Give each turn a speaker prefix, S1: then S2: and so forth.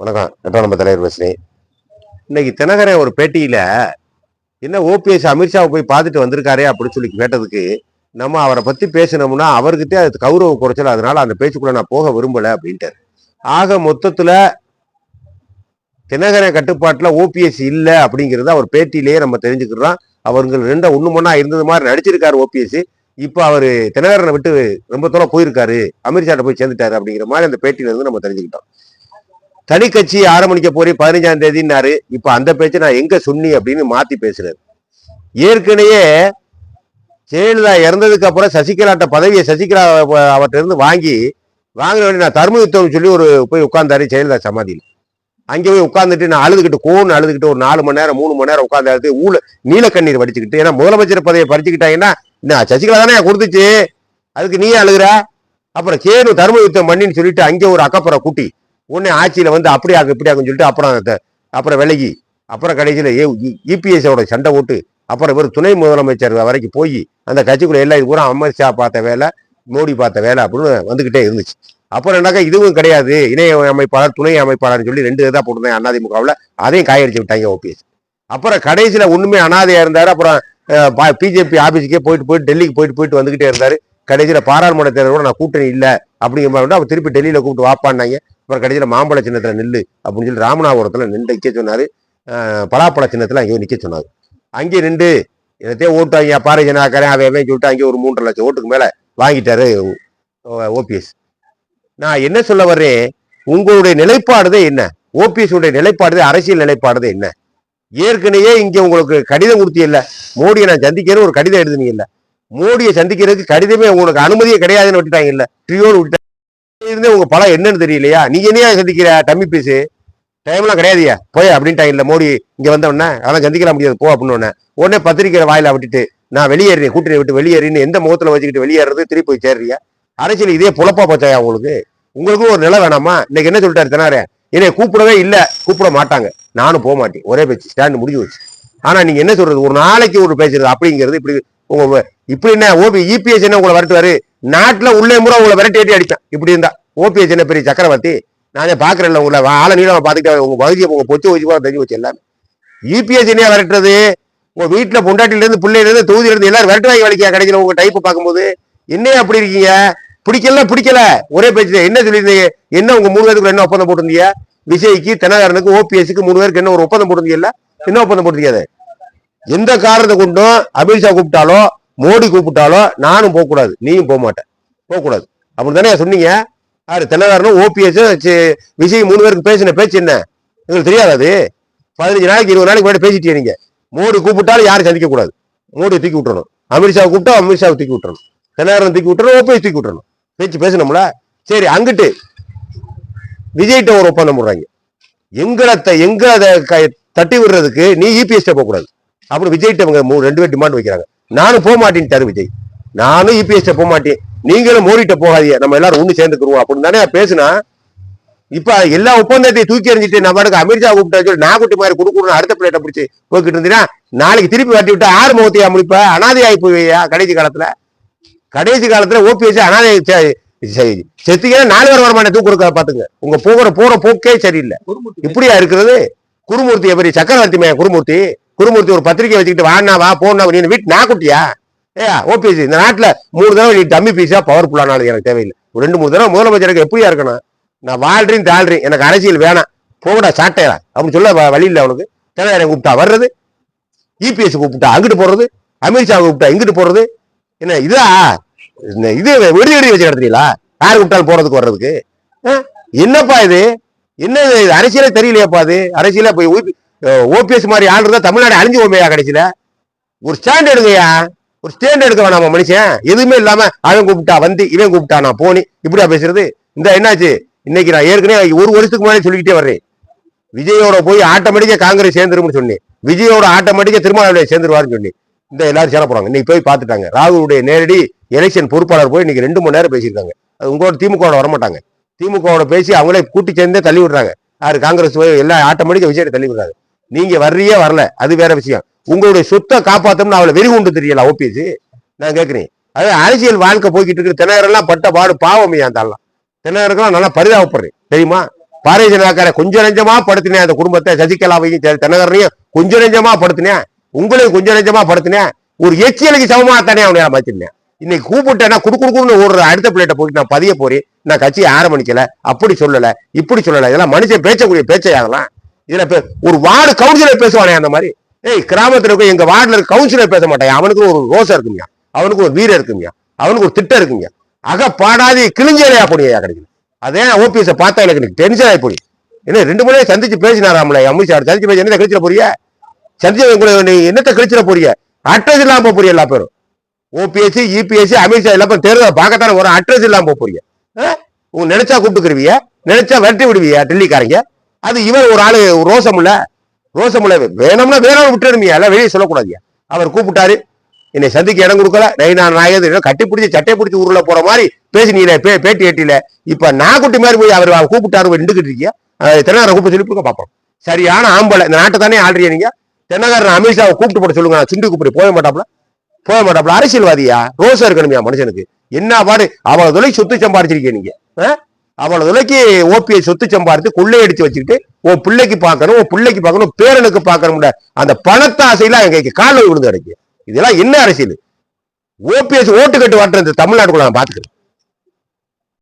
S1: வணக்கம். நட்டா நம்ம தலைவர் பேசுறேன் இன்னைக்கு தினகரன் ஒரு பேட்டியில என்ன ஓபிஎஸ் அமித்ஷாவை போய் பார்த்துட்டு வந்திருக்காரே அப்படின்னு சொல்லி கேட்டதுக்கு நம்ம அவரை பத்தி பேசினோம்னா அவர்கிட்ட அது கௌரவ குறைச்சல் அதனால அந்த பேச்சுக்குள்ள நான் போக விரும்பல அப்படின்ட்டார். ஆக மொத்தத்துல தினகரன் கட்டுப்பாட்டுல ஓபிஎஸ் இல்லை அப்படிங்கிறத அவர் பேட்டியிலேயே நம்ம தெரிஞ்சுக்கிறோம். அவர்கள் ரெண்டா ஒண்ணு மண்ணா இருந்தது மாதிரி நடிச்சிருக்காரு ஓபிஎஸ். இப்போ அவர் தினகரனை விட்டு ரொம்ப தூரம் போயிருக்காரு. அமித்ஷாட்ட போய் சேர்ந்துட்டாரு அப்படிங்கிற மாதிரி அந்த பேட்டியில இருந்து நம்ம தெரிஞ்சுக்கிட்டோம். தனி கட்சி ஆரம்பிக்க போறே பதினஞ்சாம் தேதினாரு இப்ப அந்த பேச்சை நான் எங்க சொன்னி அப்படின்னு மாத்தி பேசுறாரு. ஏற்கனவே ஜெயலலிதா இறந்ததுக்கு அப்புறம் சசிகலாட்ட பதவியை சசிகலா அவர்கிட்ட இருந்து வாங்கி வாங்கின வேண்டிய நான் தர்மயுத்தம்னு சொல்லி ஒரு போய் உட்கார்ந்தாரு ஜெயலலிதா சமாதியில். அங்கே போய் உட்காந்துட்டு நான் அழுதுகிட்டு கோன்னு அழுதுகிட்டு ஒரு நாலு மணி நேரம் மூணு மணி நேரம் உட்காந்து ஊழ நீலக்கண்ணீர் வடிச்சுக்கிட்டு ஏன்னா முதலமைச்சர் பதவியை பறிச்சுக்கிட்டாங்கன்னா நான் சசிகலா தானே கொடுத்துச்சு? அதுக்கு நீயே அழுகுற? அப்புறம் கேனு தர்ம யுத்தம் பண்ணின்னு சொல்லிட்டு அங்கே ஒரு அக்கப்புறம் கூட்டி உடனே ஆட்சியில் வந்து அப்படி ஆகும் இப்படி ஆகும்னு சொல்லிட்டு அப்புறம் அந்த- அப்புறம் விலகி அப்புறம் கடைசியில் ஏ இபிஎஸோட சண்டை ஓட்டு அப்புறம் இவர் துணை முதலமைச்சர் வரைக்கும் போய் அந்த கட்சிக்குள்ள எல்லாம் இது பூரா அமித்ஷா பார்த்த வேலை மோடி பார்த்த வேலை அப்படின்னு வந்துக்கிட்டே இருந்துச்சு. அப்புறம் என்னக்கா இதுவும் கிடையாது. இணைய அமைப்பாளர் துணை அமைப்பாளர்னு சொல்லி ரெண்டு இதாக போட்டிருந்தேன் அதிமுகவில் அதையும் காயடிச்சு விட்டாங்க ஓபிஎஸ் அப்புறம் கடைசியில் ஒன்றுமே அனாதையாக இருந்தார். அப்புறம் பிஜேபி ஆஃபீஸுக்கே போயிட்டு போயிட்டு டெல்லிக்கு போயிட்டு போயிட்டு வந்துகிட்டே இருந்தார். கடைசியில் பாராளுமன்ற தேர்தலோட நான் கூட்டணி இல்லை அப்படிங்கிற மாதிரி அவர் திருப்பி டெல்லியில் கூப்பிட்டு வாப்பான்னாங்க. அப்புறம் கடைசியில் மாம்பழ சின்னத்தில் நில்லு அப்படின்னு சொல்லி ராமநாதபுரத்தில் நின்று நிற்க சொன்னார். பலாப்பழ சின்னத்தில் அங்கேயும் நிற்க சொன்னார். அங்கேயும் நின்று என்னத்தையே ஓட்டு வாங்கி பாறை ஜனாக்காரன் அவன் அவன் சொல்லிட்டு அங்கேயே ஒரு மூன்றரை லட்சம் ஓட்டுக்கு மேலே வாங்கிட்டாரு ஓபிஎஸ். நான் என்ன சொல்ல வர்றேன்? உங்களுடைய நிலைப்பாடுதே என்ன? ஓபிஎஸ் உடைய நிலைப்பாடுதே அரசியல் நிலைப்பாடுதே என்ன? ஏற்கனவே இங்கே உங்களுக்கு கடிதம் கொடுத்தீங்க இல்லை மோடியை நான் சந்திக்கிறேன்னு ஒரு கடிதம் எழுதுனீங்க இல்லை மோடியை சந்திக்கிறதுக்கு கடிதமே உங்களுக்கு அனுமதியே கிடையாதுன்னு விட்டுட்டாங்க இல்ல ட்ரியோடு விட்டுட்டாங்க. இருந்தே உங்க படம் என்னன்னு தெரியலையா? நீங்க என்னையா சந்திக்கிற? டம்மி பீஸு டைம்லாம் கிடையாதுயா. போய் அப்படின்ட்டாங்க இல்ல மோடி இங்க வந்தவொடனே உடனே அதெல்லாம் சந்திக்கலாம் முடியாது போ அப்படின்னு உடனே. பத்திரிக்கையை பத்திரிக்கை வாயில விட்டுட்டு நான் வெளியேறேன் கூட்டணி விட்டு வெளியேறின்னு எந்த முகத்துல வச்சுக்கிட்டு வெளியேறது திருப்பி போய் சேர்றியா? அரசியல் இதே புலப்பா போச்சாயா உங்களுக்கு? உங்களுக்கும் ஒரு நிலை வேணாமா? இன்னைக்கு என்ன சொல்லிட்டாரு தினாரே? என்னை கூப்பிடவே இல்ல. கூப்பிட மாட்டாங்க. நானும் போக மாட்டேன். ஒரே பேச்சு. ஸ்டாண்ட் முடிஞ்சு வச்சு ஆனா நீங்க என்ன சொல்றது? ஒரு நாளைக்கு ஒரு பேசுறது அப்படிங்கிறது இப்படி உங்க இப்படி என்ன ஓபி இபிஎஸ் என்ன உங்களை வரட்டுவாரு? நாட்டில் உள்ளே முறை உங்களை விரட்டி ஏட்டி அடிப்பேன் இப்படி இருந்தா ஓபிஎஸ் என்ன பெரிய சக்கரவர்த்தி? நானே பாக்குறேன்ல உங்களை ஆள நீளமா பாத்துக்கிட்டே உங்கள் பகுதியை உங்கள் பொச்சு வச்சு போகிற தெரிஞ்சு வச்சு எல்லாமே. இபிஎஸ் என்ன விரட்டுறது? உங்கள் வீட்டில் பொண்டாட்டிலேருந்து பிள்ளையிலேருந்து தொகுதியிலேருந்து எல்லாரும் விரட்டு வாங்கி வலிக்கா கிடைக்கல உங்கள் டைப்பை பார்க்கும்போது. என்ன அப்படி இருக்கீங்க? பிடிக்கல பிடிக்கல. ஒரே பேச்சு என்ன சொல்லியிருந்தீங்க? என்ன உங்கள் மூணு பேருக்கு என்ன ஒப்பந்தம் போட்டிருந்தீங்க? விஜய்க்கு தெனகாரனுக்கு ஓபிஎஸ்க்கு மூணு பேருக்கு என்ன ஒரு ஒப்பந்தம் போட்டிருந்தீங்கல்ல? என்ன ஒப்பந்தம் போட்டிருக்கீங்க எந்த காரணத்தை கொண்டும் அமித்ஷா கூப்பிட்டாலோ மோடி கூப்பிட்டாலோ நானும் போகக்கூடாது நீயும் போக மாட்டேன் போகக்கூடாது கூடாது. அப்படித்தானே சொன்னீங்க? யாரு தென்னகாரனும் ஓபிஎஸ் விஜய் மூணு பேருக்கு பேசின பேச்சு என்ன? உங்களுக்கு தெரியாது அது. பதினஞ்சு நாளைக்கு இருபது நாளைக்கு முன்னாடி பேசிட்டே நீங்க. மோடி கூப்பிட்டாலும் யாரும் சந்திக்க கூடாது. மோடி தூக்கி விட்டுறணும். அமித்ஷா கூப்பிட்டா அமித்ஷாவை தூக்கி விட்டுறணும். தென்னகாரன் தூக்கி விட்டுறணும் ஓபிஎஸ் தூக்கி விட்டுறணும். பேச்சு பேசணும்ல? சரி அங்கிட்டு. விஜய்கிட்ட ஒரு ஒப்பந்தம் போடுறாங்க. எங்களை த- அதை க- தட்டி விடுறதுக்கு நீ இபிஎஸ்ட போகக்கூடாது. அப்படின்னு விஜய்கிட்ட அவங்க ரெண்டு பேர் டிமாண்ட் வைக்கிறாங்க. நானும் போக மாட்டேன்ட்டாரு விஜய். நானும் இபிஎஸ்ட போக மாட்டேன். நீங்களும் மோடிட்ட போகாதீங்க. நம்ம எல்லாரும் ஒண்ணு சேர்ந்துக்குருவோம். அப்படின்னு தானே பேசுனா இப்ப எல்லா ஒப்பந்தத்தையும் தூக்கி எறிஞ்சிட்டு நம்ம பாட்டுக்கு அமித்ஷா கூப்பிட்டா சொல்லி நாகுட்டி மாதிரி கொடுக்கணும் அடுத்த பிளேட்டை பிடிச்சி போய்கிட்டு இருந்தீங்கன்னா நாளைக்கு திருப்பி வாட்டி விட்டு ஆறு முகத்தையா முடிப்ப அனாதை ஆகி போய்யா கடைசி காலத்துல? கடைசி காலத்துல ஓபிஎஸ் அனாதை செ- செ- செத்தீங்கன்னா நாலு பேர் வரமான தூக்கு கொடுக்க பாத்துங்க உங்க போகிற போற போக்கே சரியில்லை. இப்படியா இருக்கிறது? குருமூர்த்தி பெரிய சக்கரவர்த்தி குருமூர்த்தி? குருமூர்த்தி ஒரு பத்திரிக்கை வச்சுக்கிட்டு வாண்ணா வா போனா நீ வீட்டு நான் குட்டியா? ஏயா ஓபிஎஸ் இந்த நாட்டில் மூணு தடவை நீ டம்மி பீஸா பவர்ஃபுல்லானாலும் எனக்கு தேவையில்லை. ஒரு ரெண்டு மூணு தடவை முதலமைச்சருக்கு எப்படியா இருக்கணும்? நான் வாழ்றேன் தாழ்றேன். எனக்கு அரசியல் வேணாம். போகடா சாட்டையா அப்படின்னு சொல்ல வ- வழி இல்லை அவனுக்கு. தலைவரை கூப்பிட்டா வர்றது. இபிஎஸ் கூப்பிட்டா அங்கிட்டு போறது. அமித்ஷா கூப்பிட்டா இங்கிட்டு போறது. என்ன இதா? இந்த இது விடுதி விடுதி வச்சு நடத்துறீங்களா? யார் கூப்பிட்டாலும் போறதுக்கு வர்றதுக்கு? ஆ? என்னப்பா இது? என்ன இது? அரசியலே தெரியலையாப்பா அது? அரசியல போய் ஓபிஎஸ் மாதிரி ஆள் இருந்தால் தமிழ்நாடு அழிஞ்சு போமையா கடைசியில? ஒரு ஸ்டாண்ட் எடுங்கய்யா. ஒரு ஸ்டாண்ட் எடுக்க வேணாமா மனுஷன்? எதுவுமே இல்லாமல் அவன் கூப்பிட்டா வந்து இவன் கூப்பிட்டா நான் போனி. இப்படியா பேசுறது? இந்த என்னாச்சு? இன்னைக்கு நான் ஏற்கனவே ஒரு வருஷத்துக்கு முன்னாடி சொல்லிக்கிட்டே வர்றேன். விஜயோட போய் ஆட்டோமேட்டிக்காக காங்கிரஸ் சேர்ந்துரும்னு சொன்னேன். விஜயோட ஆட்டோமேட்டிக்காக திருமாவளவன் சேர்ந்துருவாருன்னு சொன்னேன். இந்த எல்லாரும் சேர போறாங்க. இன்னைக்கு போய் பார்த்துட்டாங்க. ராகுலுடைய நேரடி எலெக்ஷன் பொறுப்பாளர் போய் இன்னைக்கு ரெண்டு மணி நேரம் பேசியிருக்காங்க. அது உங்களோட திமுகவோட வரமாட்டாங்க. திமுகவோட பேசி அவங்களே கூட்டி சேர்ந்தே தள்ளி விடுறாங்க. யாரு காங்கிரஸ் போய் எல்லா ஆட்டோமேட்டிக்காக விஜய் தள்ளி விடுறாங்க. நீங்க வர்றியே வரல. அது வேற விஷயம். உங்களுடைய சொத்தை காப்பாத்தணும்னு அவளை வெறி கொண்டு தெரியல ஓபிஎஸ் நான் கேட்குறேன் அது அரசியல் வாழ்க்கை போய்கிட்டு இருக்கு தினகரெல்லாம் பட்ட பாடு பாவமையா ஏன் தினகருக்கெல்லாம் நல்லா பரிதாபப்படுறேன். தெரியுமா? பாரதிய ஜனதாக்காரை கொஞ்சம் நெஞ்சமா படுத்தினேன். அந்த குடும்பத்தை சசிகலாவையும் தினகரனையும் கொஞ்சம் நெஞ்சமா படுத்தினேன். உங்களையும் கொஞ்சம் நெஞ்சமா படுத்தினேன். ஒரு எச்சியலுக்கு சமமா தானே அவனை நான் மாத்திருந்தேன் இன்னைக்கு கூப்பிட்டேன்னா குடு குடுக்குன்னு ஓடுற அடுத்த பிள்ளைகிட்ட போயிட்டு நான் பதிய போறேன். நான் கட்சியை ஆரம்பிக்கல. அப்படி சொல்லல இப்படி சொல்லல. இதெல்லாம் மனுஷன் பேச்சக்கூடிய பேச்சையாகலாம். இதுல ஒரு வார்டு கவுன்சிலர் பேசுவானே அந்த மாதிரி. ஏய் கிராமத்துல இருக்க எங்க வார்டுல இருக்க கவுன்சிலர் பேச மாட்டேன். அவனுக்கு ஒரு ரோசம் இருக்குங்க அவனுக்கு ஒரு வீரம் இருக்குங்க அவனுக்கு ஒரு திட்டம் இருக்குங்க அக பாடாதி கிழிஞ்சலையா போனியா கிடைக்குது. அதே ஓபிஎஸ் பார்த்தா எனக்கு டென்ஷன் ஆகி போய் என்ன ரெண்டு முறையை சந்திச்சு பேசினாராம்ல அமித்ஷா சந்திச்சு பேசி என்ன கழிச்சிட போறிய? சந்திச்சு கூட நீ என்னத்தை கழிச்சிட போறிய? அட்ரஸ் இல்லாம போக போறிய எல்லா பேரும். ஓபிஎஸ்சி இபிஎஸ்சி அமித்ஷா எல்லா பேரும் தேர்தல் பார்க்கத்தானே ஒரு அட்ரஸ் இல்லாம போக போறிய. ஆ? உங்க நினைச்சா கூப்பிட்டுக்கிருவிய? நினைச்சா வரட்டி விடுவியா டெல்லிக்காரங்க? அது இவர் ஒரு ஆளு ரோசமுல்ல. ரோசமுல்ல வேணும்னா வேற விட்டுருமியா எல்லாம் வெளியே சொல்லக்கூடாதியா. அவர் கூப்பிட்டாரு என்னை சந்திக்க இடம் கொடுக்கல. நைனா நாயது கட்டி பிடிச்சி சட்டை பிடிச்சி ஊரில் போற மாதிரி பேசினீங்களே பே பேட்டி ஏட்டில. இப்ப நாக்குட்டி மாதிரி போய் அவர் கூப்பிட்டாரு நின்றுக்கிட்டு இருக்கியா? தென்னாரை கூப்பிட்டு சொல்லி பார்ப்போம். சரியான ஆம்பளை. இந்த நாட்டை தானே ஆள்றீங்க நீங்க? தென்னகாரன் அமித்ஷாவை கூப்பிட்டு போட சொல்லுங்க. நான் சுண்டி கூப்பிட்டு போக மாட்டாப்ல போக மாட்டாப்ல அரசியல்வாதியா? ரோசா இருக்கணுமியா மனுஷனுக்கு? என்ன பாடு? அவ்வளவு தொலை சொத்து சம்பாரிச்சிருக்கீங்க நீங்க? அவ்வளோ அவ்வளவு தொலைக்கு ஓபிஎஸ் சொத்து சம்பாதித்து கொள்ளையடிச்சு வச்சுக்கிட்டு உன் பிள்ளைக்கு பார்க்கணும் உன் பிள்ளைக்கு பார்க்கணும் பேரனுக்கு பார்க்கணும் அந்த பணத்தை ஆசையெல்லாம் எங்க காலில் விழுந்து கிடைக்கு. இதெல்லாம் என்ன அரசியல்? ஓபிஎஸ் ஓட்டு கட்டு வாட்டுறது தமிழ்நாட்டுக்குள்ள நான் பாத்துக்கிறேன்.